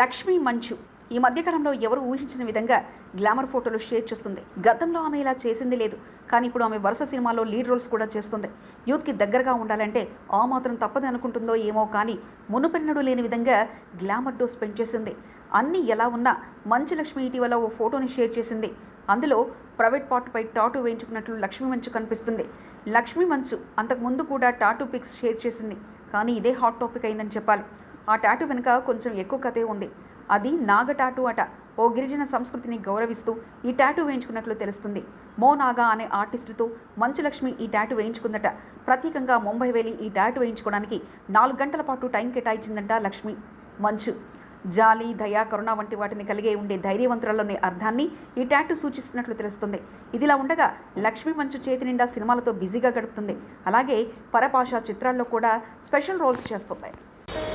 లక్ష్మీ మంచు. ఈ మధ్యకాలంలో ఎవరు ఊహించిన విధంగా గ్లామర్ ఫోటోలు షేర్ చేస్తుంది. గతంలో ఆమె ఇలా చేసింది లేదు. కానీ ఇప్పుడు ఆమె వరుస సినిమాలో లీడ్ రోల్స్ కూడా చేస్తుంది. యూత్కి దగ్గరగా ఉండాలంటే ఆ మాత్రం తప్పదని అనుకుంటుందో ఏమో కానీ మునుపెన్నడూ లేని విధంగా గ్లామర్ డోస్ పెంచేసింది. అన్నీ ఎలా ఉన్నా మంచు లక్ష్మి ఇటీవల ఓ ఫోటోని షేర్ చేసింది. అందులో ప్రైవేట్ పార్ట్పై టాటూ వేయించుకున్నట్లు లక్ష్మీ మంచు కనిపిస్తుంది. లక్ష్మీ మంచు అంతకుముందు కూడా టాటూ పిక్స్ షేర్ చేసింది. కానీ ఇదే హాట్ టాపిక్ అయిందని చెప్పాలి. ఆ టాటూ వెనుక కొంచెం ఎక్కువ కథే ఉంది. అది నాగ టాటూ అట. ఓ గిరిజన సంస్కృతిని గౌరవిస్తూ ఈ టాటూ వేయించుకున్నట్లు తెలుస్తుంది. మో నాగా అనే ఆర్టిస్టుతో మంచు లక్ష్మి ఈ టాటూ వేయించుకుందట. ప్రత్యేకంగా ముంబై వెళ్ళి ఈ టాటూ వేయించుకోవడానికి నాలుగు గంటల పాటు టైం కేటాయించిందంట లక్ష్మి. మంచు. జాలి దయ కరుణ వంటి వాటిని కలిగే ఉండే ధైర్యవంతులలోని అర్థాన్ని ఈ టాటూ సూచిస్తున్నట్లు తెలుస్తుంది. ఇదిలా ఉండగా లక్ష్మీ మంచు చేతి నిండా సినిమాలతో బిజీగా గడుపుతుంది. అలాగే పరపాష చిత్రాల్లో కూడా స్పెషల్ రోల్స్ చేస్తుంది.